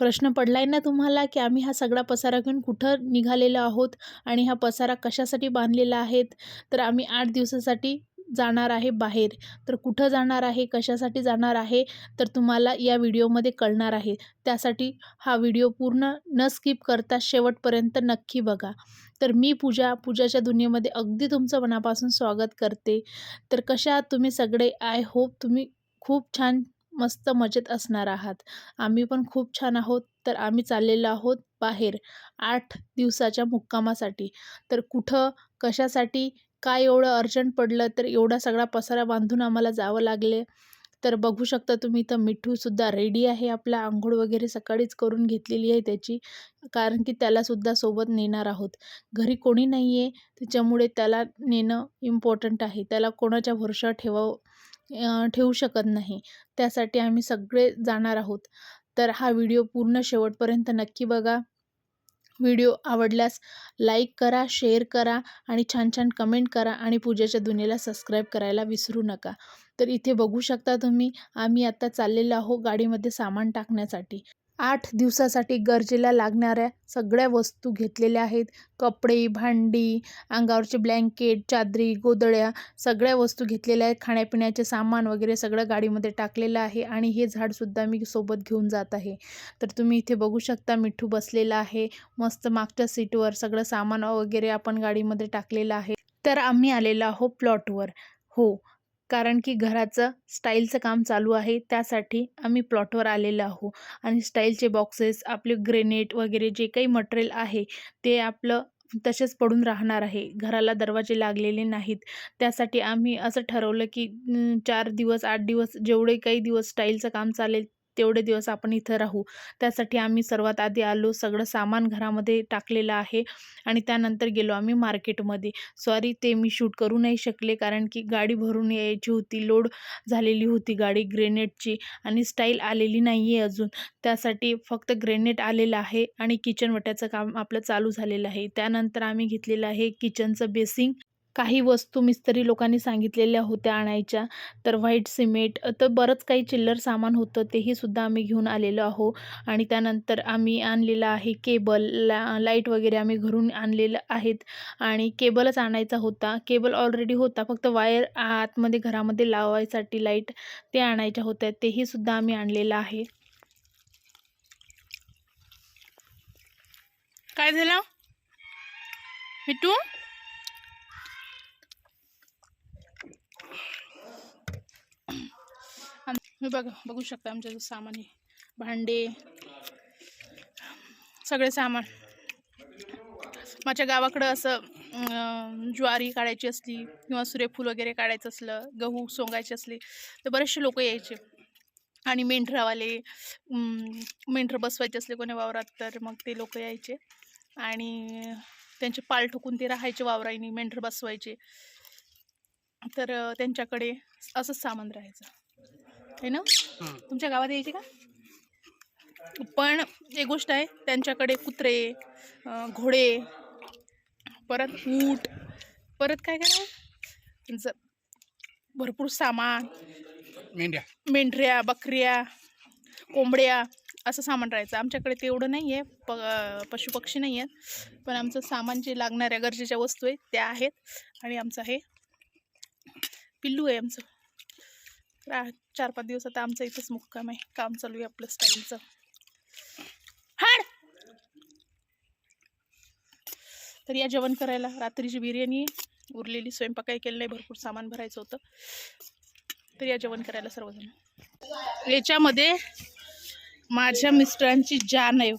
प्रश्न पडलाय ना तुम्हाला की आम्ही हा सगळा पसारा घेऊन कुठं निघालेलो आहोत आणि हा पसारा कशासाठी बांधलेला आहेत तर आम्ही आठ दिवसासाठी जाणार आहे बाहेर. तर कुठं जाणार आहे? कशासाठी जाणार आहे? तर तुम्हाला या व्हिडिओमध्ये कळणार आहे. त्यासाठी हा व्हिडिओ पूर्ण न स्किप करता शेवटपर्यंत नक्की बघा. तर मी पूजा पूजाच्या दुनियेमध्ये अगदी तुमचं मनापासून स्वागत करते. तर कशा तुम्ही सगळे? आय होप तुम्ही खूप छान मस्त मजेत असणार आहात. आम्ही पण खूप छान आहोत तर आम्ही चाललेलो आहोत बाहेर आठ दिवसाच्या मुक्कामासाठी. तर कुठं कशासाठी काय एवढं अर्जंट पडलं तर एवढा सगळा पसारा बांधून आम्हाला जावं लागले. तर बघू शकता तुम्ही तर मिठूसुद्धा रेडी आहे. आपला आंघोळ वगैरे सकाळीच करून घेतलेली आहे त्याची कारण की त्यालासुद्धा सोबत नेणार आहोत. घरी कोणी नाही आहे त्याच्यामुळे त्याला नेणं इम्पॉर्टंट आहे. त्याला कोणाच्या भरोशावर ठेवावं ठेवू शकत नाही. त्यासाठी आम्ही सगळे जाणार आहोत. तर हा व्हिडिओ पूर्ण शेवटपर्यंत नक्की बघा. व्हिडिओ आवडल्यास लाईक करा शेअर करा आणि छान छान कमेंट करा आणि पूजेच्या दुनियेला सबस्क्राईब करायला विसरू नका. तर इथे बघू शकता तुम्ही आम्ही आत्ता चाललेलो आहो गाडीमध्ये सामान टाकण्यासाठी. आठ दिवसासाठी गरजेला लागणाऱ्या सगळ्या वस्तू घेतलेल्या आहेत. कपडे भांडी अंगावरचे ब्लँकेट चादरी गोदड्या सगळ्या वस्तू घेतलेल्या आहेत. खाण्यापिण्याचे सामान वगैरे सगळं गाडीमध्ये टाकलेलं आहे आणि हे झाडसुद्धा मी सोबत घेऊन जात आहे. तर तुम्ही इथे बघू शकता मिठू बसलेला आहे. मस्त मागच्या सीटवर सगळं सामान वगैरे आपण गाडीमध्ये टाकलेलं आहे. तर आम्ही आलेलो आहो प्लॉटवर. हो कारण की घराचं स्टाईलचं काम चालू आहे त्यासाठी आम्ही प्लॉटवर आलेलो आहो आणि स्टाईलचे बॉक्सेस आपले ग्रेनेट वगैरे जे काही मटेरियल आहे ते आपलं तसेच पडून राहणार आहे. घराला दरवाजे लागलेले नाहीत. त्यासाठी आम्ही असं ठरवलं की चार दिवस आठ दिवस जेवढे काही दिवस स्टाईलचं काम चालेल तेवढे दिवस आपण इथं राहू. त्यासाठी आम्ही सर्वात आधी आलो सगळं सामान घरामध्ये टाकलेलं आहे आणि त्यानंतर गेलो आम्ही मार्केटमध्ये. सॉरी ते मी शूट करू नाही शकले कारण की गाडी भरून यायची होती लोड झालेली होती गाडी ग्रेनेडची आणि स्टाईल आलेली नाही आहे अजून. त्यासाठी फक्त ग्रेनेड आलेलं आहे आणि किचन वट्याचं काम आपलं चालू झालेलं आहे. त्यानंतर आम्ही घेतलेलं आहे किचनचं बेसिंग काही वस्तू मिस्त्री लोकांनी सांगितलेल्या होत्या आणायच्या. तर व्हाईट सिमेंट तर बरंच काही चिल्लर सामान होतं तेही सुद्धा आम्ही घेऊन आलेलो आहो. आणि त्यानंतर आम्ही आणलेलं आहे केबल ला लाइट वगैरे आम्ही घरून आणलेलं आहेत. आणि केबलच आणायचा होता. केबल ऑलरेडी होता फक्त वायर आतमध्ये घरामध्ये लावायसाठी लाइट ते आणायच्या होत्या तेही सुद्धा आम्ही आणलेलं आहे. काय झालं? मिठू? हे बघा बघू शकता आमच्या सामान हे भांडे सगळे सामान. माझ्या गावाकडं असं ज्वारी काढायची असली किंवा सूर्यफूल वगैरे काढायचं असलं गहू सोंगायचे असले तर बरेचसे लोक यायचे. आणि मेंढरावाले मेंढर बसवायचे असले कोणी वावरात तर मग ते लोक यायचे. आणि त्यांचे पाल ठोकून ते राहायचे वावराईनी मेंढर बसवायचे. तर त्यांच्याकडे असंच सामान राहायचं. आहे ना? तुमच्या गावात यायचे का? पण एक गोष्ट आहे त्यांच्याकडे कुत्रे घोडे परत ऊट परत काय काय त्यांचं भरपूर सामान मेंढ्या. मेंढऱ्या बकऱ्या कोंबड्या असं सामान राहायचं. आमच्याकडे तेवढं नाही आहे प पशुपक्षी नाही आहेत पण आमचं सामान जे लागणाऱ्या गरजेच्या वस्तू आहेत त्या आहेत. आणि आमचं आहे पिल्लू आहे आमचं. आ- चार पाच दिवस आता आमचं इथंच मुक्काम आहे. काम चालू आहे आपलं स्टाईलचं. हाड! तर या जेवण करायला रात्रीची बिर्याणी उरलेली स्वयंपाकही केलं नाही भरपूर सामान भरायचं होतं. तर या जेवण करायला सर्वजण. याच्यामध्ये माझ्या मिस्टरांची जान आहे हो.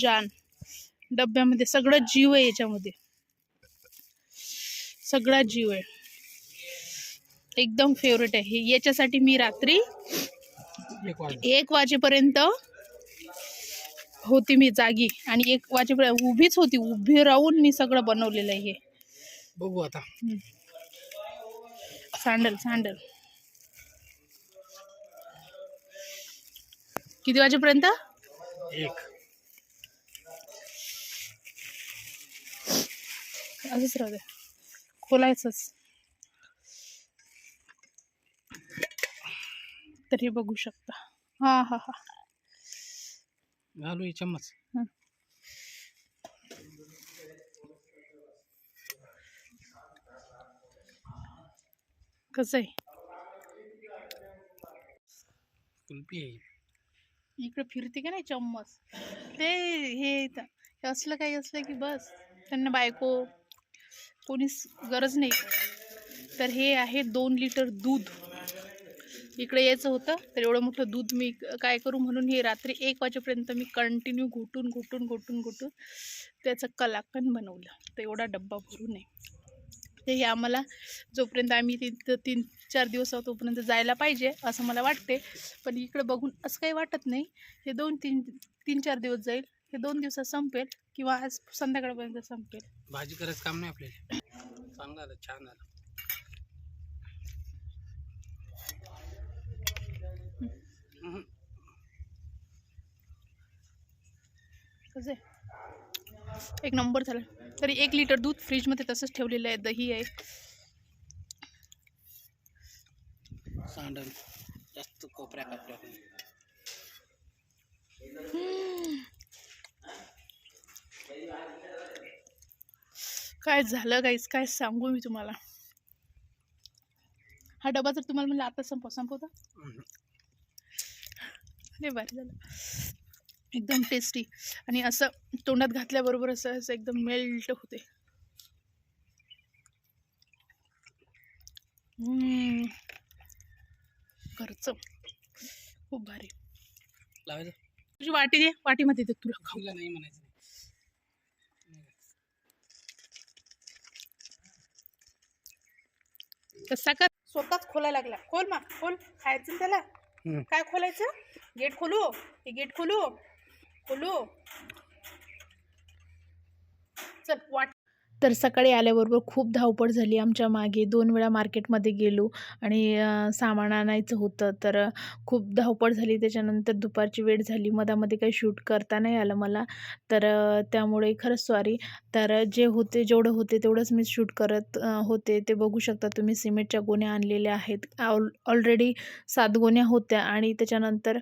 जान. डब्यामध्ये सगळं जीव आहे याच्यामध्ये. सगळा जीव आहे. एकदम फेवरेट आहे. हे याच्यासाठी मी रात्री एक वाजेपर्यंत होती मी जागी. आणि एक वाजेपर्यंत उभीच होती. उभी राहून मी सगळं बनवलेलं आहे हे. बघू आता. Sandal sandal. किती वाजेपर्यंत? एक. असंच राहू दे. खोलायचंच. तरी बघू शकता. हा हा हा. घालू हे चम्मच. कसं आहे? कुल्फी आहे. इकडे फिरते का नाही चम्मच? ते हे इथं. हे असलं काही असलं की बस. त्यांना बायको कोणीच गरज नाही. तर हे आहे दोन लिटर दूध. इकडे यायचं होतं तर एवढं मोठं दूध मी काय करू म्हणून हे रात्री एक वाजेपर्यंत मी कंटिन्यू घुटून घुटून घुटून घुटून त्याचं कलाकंद बनवलं. तर एवढा डब्बा भरू नये. ते हे आम्हाला जोपर्यंत आम्ही तिथं तीन चार दिवस आहोत तोपर्यंत जायला पाहिजे असं मला वाटते. पण इकडं बघून असं काही वाटत नाही. हे दोन तीन तीन चार दिवस जाईल. हे दोन दिवसात संपेल किंवा आज संध्याकाळपर्यंत संपेल. भाजी करायचं काम नाही आपल्याला. चांगलं आलं छान आलं. कसं? एक नंबर झाला. तरी एक लिटर दूध फ्रीजमध्ये तसंच ठेवलेलं आहे. दही आहे. सांडण. जास्त कोपऱ्या कापल्या. काय झालं काहीच काय सांगू मी तुम्हाला? हा डबा जर तुम्हाला म्हणलं आता संपव. संपवता. अरे भारी झालं. एकदम टेस्टी आणि असं तोंडात घातल्याबरोबर असं असं एकदम मेल्ट होते. हम्म. घरचं खूप भारी. लावायचं? तुझी वाटी दे वाटीमध्ये दे तुला खाऊ. खाऊला नाही म्हणायचं. कसा कर? स्वतःच खोलायला लागला. खोल मा खोल. खायचं त्याला. काय खोलायचं? गेट खोलू? हे गेट खोलू? खोलू? चल वाट तर सकाळी आल्याबरोबर खूप धावपळ झाली आमच्या मागे. दोन वेळा मार्केटमध्ये गेलो आणि सामान आणायचं होतं. तर खूप धावपळ झाली. त्याच्यानंतर दुपारची वेळ झाली. मधामध्ये काही शूट करता नाही आलं मला. तर त्यामुळे खरंच सॉरी तर जे होते जेवढं होते तेवढंच मी शूट करत होते. ते बघू शकता तुम्ही. सिमेंटच्या गोण्या आणलेल्या आहेत. ऑल ऑलरेडी सात गोण्या होत्या आणि त्याच्यानंतर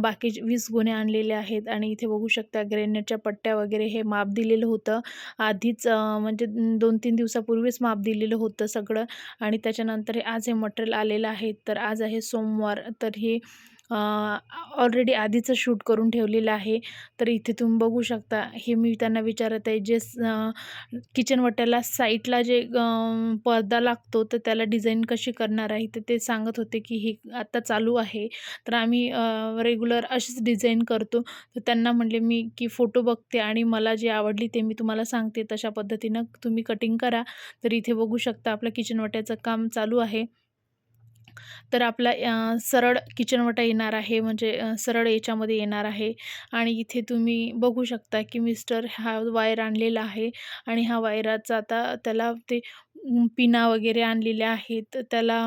बाकी वीस गोण्या आणलेल्या आहेत. आणि इथे बघू शकता ग्रेनेडच्या पट्ट्या वगैरे हे माप दिलेलं होतं. आधीच म्हणजे दोन तीन दिवसापूर्वीच माप दिलेलं होतं सगळं आणि त्याच्यानंतर हे आज हे मटेरियल आलेलं आहे. तर आज आहे सोमवार. तर हे ऑलरेडी आधीचं शूट करून ठेवलेलं आहे. तर इथे तुम्ही बघू शकता हे मी त्यांना विचारत आहे जे किचन वट्याला साईडला जे पडदा लागतो तर त्याला डिझाईन कशी करणार आहे? तर ते सांगत होते की हे आत्ता चालू आहे. तर आम्ही रेग्युलर अशीच डिझाईन करतो. तर त्यांना म्हणले मी की फोटो बघते आणि मला जे आवडली ते मी तुम्हाला सांगते. तशा पद्धतीनं तुम्ही कटिंग करा. तर इथे बघू शकता आपलं किचन वट्याचं काम चालू आहे. तर आपला सरळ किचनवटा येणार आहे म्हणजे सरळ याच्यामध्ये येणार आहे. आणि इथे तुम्ही बघू शकता की मिस्टर हा वायर आणलेला आहे. आणि हा वायराचा आता त्याला ते पिना वगैरे आणलेल्या आहेत त्याला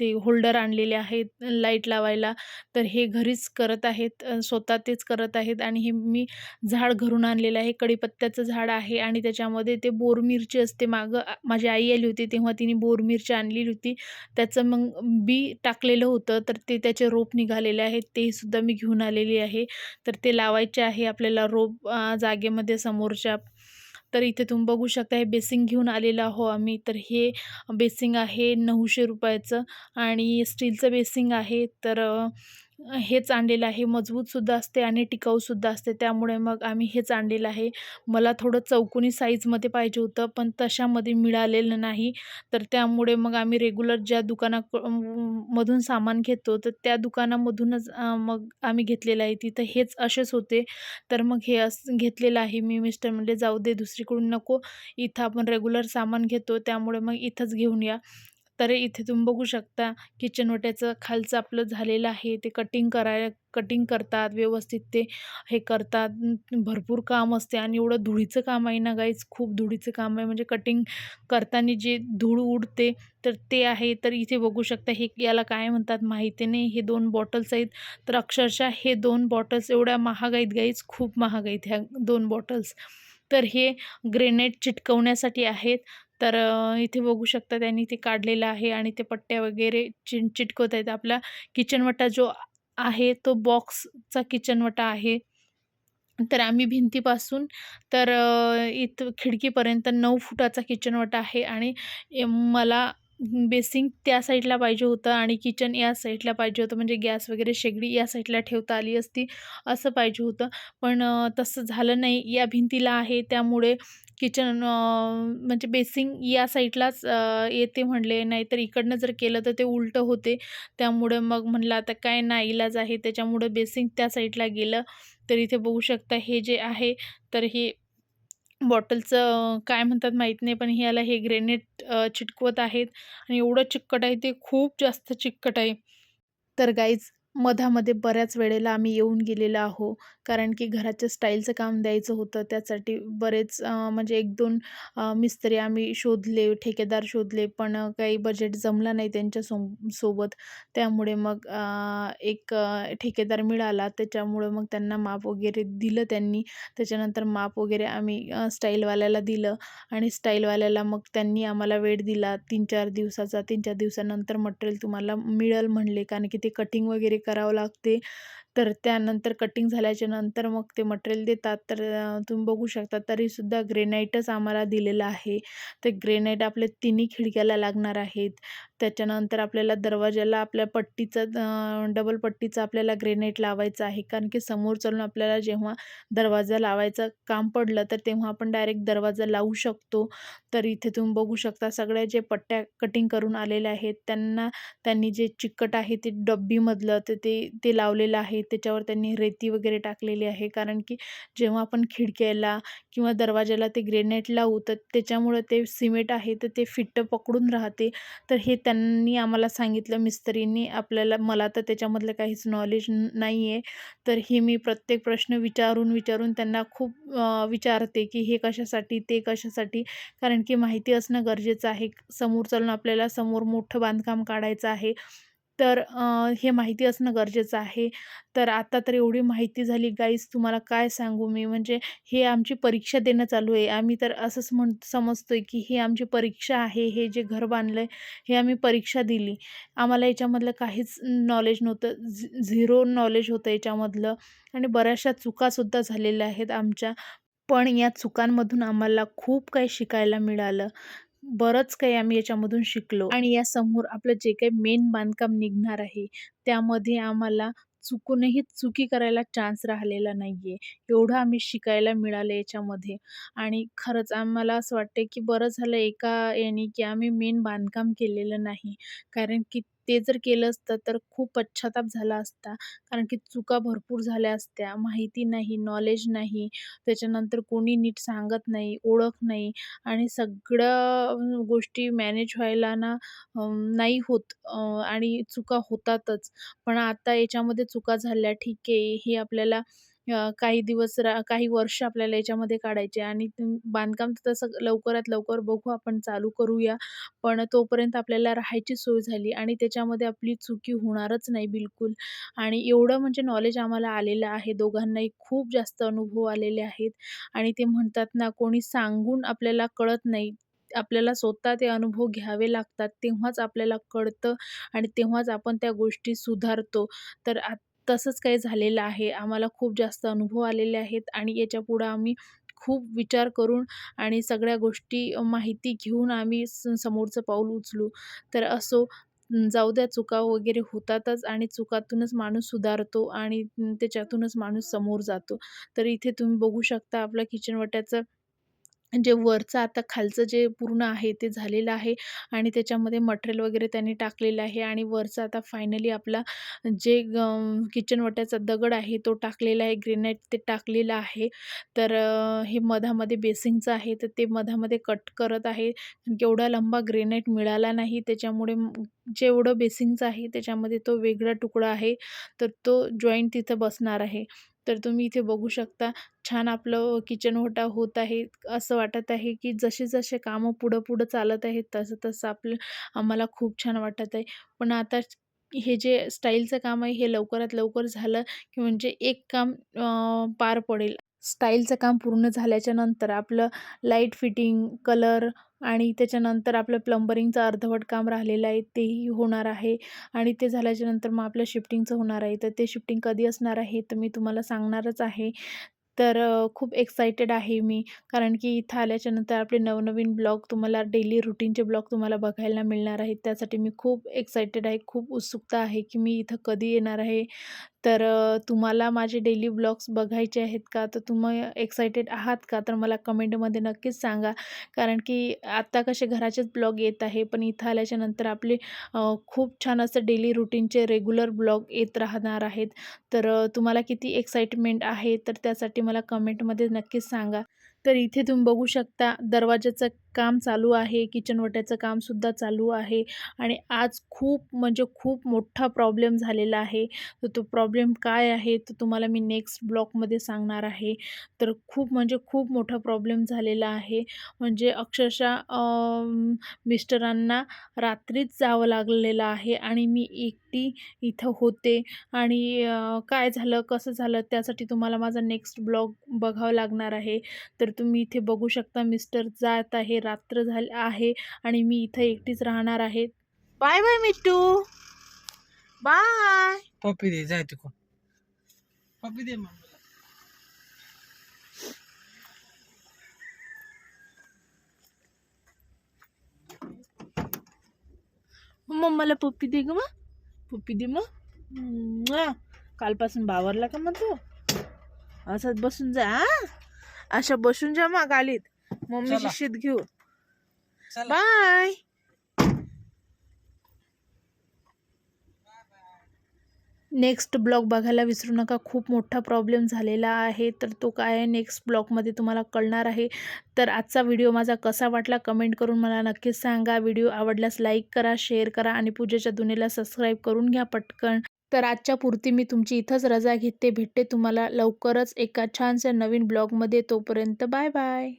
ते होल्डर आणलेले आहेत लाइट लावायला. तर हे घरीच करत आहेत स्वतः तेच करत आहेत आणि हे मी झाड घरून आणलेलं आहे. कढीपत्त्याचं झाड आहे आणि त्याच्यामध्ये ते बोरमिरची असते मागं. माझी आई आली होती तेव्हा तिने बोरमिरची आणलेली होती. त्याचं मग बी टाकलेलं होतं तर ते त्याचे रोप निघालेले आहेत. तेसुद्धा मी घेऊन आलेली आहे. तर ते लावायचे आहे आपल्याला रोप जागेमध्ये समोरच्या तर इथे तुम्ही बघू शकता हे बेसिंग घेऊन आलेलं आहो आम्ही. तर हे बेसिंग आहे नऊशे रुपयाचं आणि स्टीलचं बेसिंग आहे. तर हेच आणलेलं आहे. मजबूतसुद्धा असते आणि टिकाऊसुद्धा असते. त्यामुळे मग आम्ही हेच आणलेलं आहे. मला थोडं चौकोनी साईजमध्ये पाहिजे होतं पण तशामध्ये मिळालेलं नाही. तर त्यामुळे मग आम्ही रेग्युलर ज्या दुकानाक मधून सामान घेतो तर त्या दुकानामधूनच मग आम्ही घेतलेलं आहे. तिथं हेच असेच होते. तर मग हे असं घेतलेलं आहे मी मिस्टर म्हणले जाऊ दे दुसरीकडून नको. इथं आपण रेग्युलर सामान घेतो. त्यामुळे मग इथंच घेऊन या. तर इथे तुम्ही बघू शकता किचन वट्याचं खालचं आपलं झालेलं आहे. ते कटिंग कराय कटिंग करतात व्यवस्थित ते हे करतात. भरपूर काम असते आणि एवढं धुळीचं काम आहे ना गाईच खूप धुळीचं काम आहे. म्हणजे कटिंग करताना जे धूळ उडते तर ते आहे. तर इथे बघू शकता हे याला काय म्हणतात माहिती नाही. हे दोन बॉटल्स आहेत. तर अक्षरशः हे दोन बॉटल्स एवढ्या महाग आहेत गाईच खूप महाग आहेत ह्या दोन बॉटल्स तर हे ग्रेनेड चिटकवण्यासाठी आहेत. तर इथे बघू शकता त्यांनी ते काढलेलं आहे आणि ते पट्ट्या वगैरे चि चिटकवत आहेत. आपला किचनवटा जो आहे तो बॉक्सचा किचनवटा आहे. तर आम्ही भिंतीपासून तर इथं खिडकीपर्यंत नऊ फुटाचा किचनवटा आहे आणि मला बेसिंग त्या साईडला पाहिजे होतं आणि किचन या साईडला पाहिजे होतं. म्हणजे गॅस वगैरे शेगडी या साईडला ठेवता आली असती असं पाहिजे होतं. पण तसं झालं नाही. या भिंतीला आहे. त्यामुळे किचन म्हणजे बेसिंग या साईडलाच येते म्हणले नाहीतर इकडनं जर केलं तर ते उलटं होते त्यामुळे मग म्हणलं आता काय नाईलाज आहे त्याच्यामुळं बेसिंग त्या साईडला गेलं तर इथे बघू शकता हे जे आहे तर हे बॉटलचं काय म्हणतात माहीत नाही पण ह्याला हे ग्रेनेट चिटकवत आहेत आणि एवढं चिकट आहे ते खूप जास्त चिकट आहे. तर गाईज मधामध्ये बऱ्याच वेळेला आम्ही येऊन गेलेलो आहो. कारण की घराच्या स्टाईलचं काम द्यायचं होतं. त्यासाठी बरेच म्हणजे एक दोन मिस्त्री आम्ही शोधले, ठेकेदार शोधले, पण काही बजेट जमला नाही त्यांच्या सो सोबत. त्यामुळे मग एक ठेकेदार मिळाला. त्याच्यामुळं मग त्यांना माप वगैरे दिलं त्यांनी. त्याच्यानंतर माप वगैरे आम्ही स्टाईलवाल्याला दिलं आणि स्टाईलवाल्याला मग त्यांनी आम्हाला वेळ दिला 3-4 दिवसाचा. 3-4 दिवसानंतर मटेरियल तुम्हाला मिळेल म्हणले. कारण की ते कटिंग वगैरे करावं लागते. तर त्यानंतर कटिंग झाल्याच्यानंतर मग ते मटेरियल देतात. तर तुम्ही बघू शकता तरीसुद्धा ग्रेनाईटच आम्हाला दिलेलं आहे. ते ग्रेनाईट आपल्या तिन्ही खिडक्याला लागणार आहेत. त्याच्यानंतर आपल्याला दरवाजाला आपल्या पट्टीचं डबल पट्टीचं आपल्याला ग्रेनेट लावायचं आहे. कारण की समोर चालून आपल्याला जेव्हा दरवाजा लावायचं काम पडलं, तर तेव्हा आपण डायरेक्ट दरवाजा लावू शकतो. तर इथे तुम्ही बघू शकता सगळ्या जे पट्ट्या कटिंग करून आलेल्या आहेत, त्यांना त्यांनी जे चिकट आहे ते डब्बीमधलं तर ते ते लावलेलं आहे. त्याच्यावर त्यांनी रेती वगैरे टाकलेली आहे. कारण की जेव्हा आपण खिडक्याला किंवा दरवाजाला ते ग्रेनेट लावू, तर त्याच्यामुळं ते सिमेंट आहे तर ते फिट्ट पकडून राहते. तर हे त्यांनी आम्हाला सांगितलं मिस्त्रींनी. आपल्याला मला तर त्याच्यामधलं काहीच नॉलेज नाही आहे. तर हे मी प्रत्येक प्रश्न विचारून, विचारून त्यांना खूप विचारते की हे कशासाठी, ते कशासाठी? कारण की माहिती असणं गरजेचं आहे. समोर चालून आपल्याला समोर मोठं बांधकाम काढायचं आहे. तर हे माहिती असणं गरजेचं आहे. तर आता तर एवढी माहिती झाली गाईज तुम्हाला काय सांगू मी. म्हणजे हे आमची परीक्षा देणं चालू आहे. आम्ही तर असंच म्हण समजतो आहे की ही आमची परीक्षा आहे. हे जे घर बांधलं आहे हे आम्ही परीक्षा दिली. आम्हाला याच्यामधलं काहीच नॉलेज नव्हतं. झि झिरो नॉलेज होतं याच्यामधलं आणि बऱ्याचशा चुकासुद्धा झालेल्या आहेत आमच्या. पण या चुकांमधून आम्हाला खूप काही शिकायला मिळालं. बरंच काही आम्ही याच्यामधून शिकलो आणि या समोर आपलं जे काही मेन बांधकाम निघणार आहे, त्यामध्ये आम्हाला चुकूनही चुकी करायला चान्स राहिलेला नाही आहे एवढं आम्ही शिकायला मिळालं याच्यामध्ये आणि खरंच आम्हाला असं वाटते की बरं झालं एका याने, की आम्ही मेन बांधकाम केलेलं नाही. कारण की ते जर केलं असतं, तर खूप पश्चाताप झाला असता. कारण की चुका भरपूर झाल्या असत्या. माहिती नाही, नॉलेज नाही, त्याच्यानंतर कोणी नीट सांगत नाही, ओळख नाही आणि सगळ्या गोष्टी मॅनेज व्हायला ना नाही होत आणि चुका होतातच. पण आता याच्यामध्ये चुका झाल्या ठीक आहे. हे आपल्याला काही दिवस रा काही वर्ष आपल्याला याच्यामध्ये काढायचे आणि बांधकाम तर तसं लवकरात लवकर बघू आपण चालू करूया. पण तोपर्यंत आपल्याला राहायची सोय झाली आणि त्याच्यामध्ये आपली चुकी होणारच नाही बिलकुल. आणि एवढं म्हणजे नॉलेज आम्हाला आलेलं आहे. दोघांनाही खूप जास्त अनुभव आलेले आहेत आणि ते म्हणतात ना, कोणी सांगून आपल्याला कळत नाही. आपल्याला स्वतः ते अनुभव घ्यावे लागतात. तेव्हाच आपल्याला कळतं आणि तेव्हाच आपण त्या गोष्टी सुधारतो. तर आ तसंच काही झालेलं आहे. आम्हाला खूप जास्त अनुभव आलेले आहेत आणि याच्यापुढं आम्ही खूप विचार करून आणि सगळ्या गोष्टी माहिती घेऊन आम्ही स समोरचं पाऊल उचलू. तर असो जाऊ द्या चुका वगैरे होतातच आणि चुकातूनच माणूस सुधारतो आणि त्याच्यातूनच माणूस समोर जातो. तर इथे तुम्ही बघू शकता आपल्या किचनवट्याचं जे वरचं आता खालचं जे पूर्ण आहे ते झालेलं आहे आणि त्याच्यामध्ये मटेरियल वगैरे त्यांनी टाकलेलं आहे आणि वरचं आता फायनली आपला जे किचन वट्याचा दगड आहे तो टाकलेला आहे ग्रेनाईट ते टाकलेलं आहे. तर हे मधामध्ये बेसिंगचं आहे तर ते मधामध्ये कट करत आहे. एवढा लंबा ग्रेनाईट मिळाला नाही त्याच्यामुळे जेवढं बेसिंगचं आहे त्याच्यामध्ये तो वेगळा तुकडा आहे तर तो जॉईंट तिथं बसणार आहे. तर तुम्ही इथे बघू शकता छान आपलं किचन ओटा होत आहे. असं वाटत आहे, की जसे-जसे कामं पुढं-पुढं चालत आहेत, तसं-तसं आपलं आम्हाला खूप छान वाटत आहे. पण आता हे जे स्टाईलचं काम आहे, हे लवकरात लवकर झालं, की म्हणजे एक काम पार पडेल. स्टाईलचं काम पूर्ण झाल्याच्यानंतर आपलं लाइट फिटिंग, कलर आणि त्याच्यानंतर आपलं प्लंबरिंगचं अर्धवट काम राहिलेलं आहे, तेही होणार आहे आणि ते झाल्याच्यानंतर मग आपलं शिफ्टिंगचं होणार आहे. तर ते शिफ्टिंग कधी असणार आहे, तर मी तुम्हाला सांगणारच आहे. तर खूप एक्सायटेड आहे मी कारण की इथं आल्याच्यानंतर आपले नवनवीन ब्लॉग तुम्हाला डेली रुटीनचे ब्लॉग तुम्हाला बघायला मिळणार आहेत त्यासाठी मी खूप एक्सायटेड आहे खूप उत्सुकता आहे की मी इथं कधी येणार आहे तर तुम्हाला माझे डेली ब्लॉग्स बघायचे आहेत का? तर तुम्ही एक्सायटेड आहात का? तर मला कमेंटमध्ये नक्कीच सांगा. कारण की आत्ता कसे घराचेच ब्लॉग येत आहे पण इथं आल्याच्यानंतर आपले खूप छान असं डेली रुटीनचे रेग्युलर ब्लॉग येत राहणार आहेत. तर तुम्हाला किती एक्साइटमेंट आहे? तर त्यासाठी मला कमेंटमध्ये नक्कीच सांगा. तर इथे तुम्ही बघू शकता दरवाजाचं काम चालू आहे किचनवट्याचं कामसुद्धा चालू आहे आणि आज खूप म्हणजे खूप मोठा प्रॉब्लेम झालेला आहे. तर तो प्रॉब्लेम काय आहे? तो तुम्हाला मी नेक्स्ट ब्लॉकमध्ये सांगणार आहे. तर खूप म्हणजे खूप मोठा प्रॉब्लेम झालेला आहे. म्हणजे अक्षरशः मिस्टरांना रात्रीच जावं लागलेलं आहे आणि मी एकटी इथं होते आणि काय झालं कसं झालं त्यासाठी तुम्हाला माझा नेक्स्ट ब्लॉग बघावं लागणार आहे. तर तुम्ही इथे बघू शकता मिस्टर जात आहे रात्र झाली आहे आणि मी इथं एकटीच राहणार आहे. बाय बाय मिट्टू. बाय पप्पी दे जाय तिकडून. पप्पी दे मम्मीला मग मला पप्पी दे ग मग. पप्पी दे मग. कालपासून बावरला का मग तू? असंच बसून जा हा? अशा बसून जा मग गालीत मम्मीची. शीत घेऊ चला. बाय. नेक्स्ट ब्लॉग बघायला विसरू नका. खूप मोठा प्रॉब्लेम झालेला आहे. तर तो काय आहे? नेक्स्ट ब्लॉगमध्ये तुम्हाला कळणार आहे. तर आजचा व्हिडिओ माझा कसा वाटला कमेंट करून मला नक्कीच सांगा. व्हिडिओ आवडल्यास लाईक करा शेअर करा आणि पूजेच्या दुनेला सबस्क्राईब करून घ्या पटकन. तर आजच्या पुरती मी तुमची इथंच रजा घेते. भेटते तुम्हाला लवकरच एका छानशा नवीन ब्लॉगमध्ये तोपर्यंत बाय बाय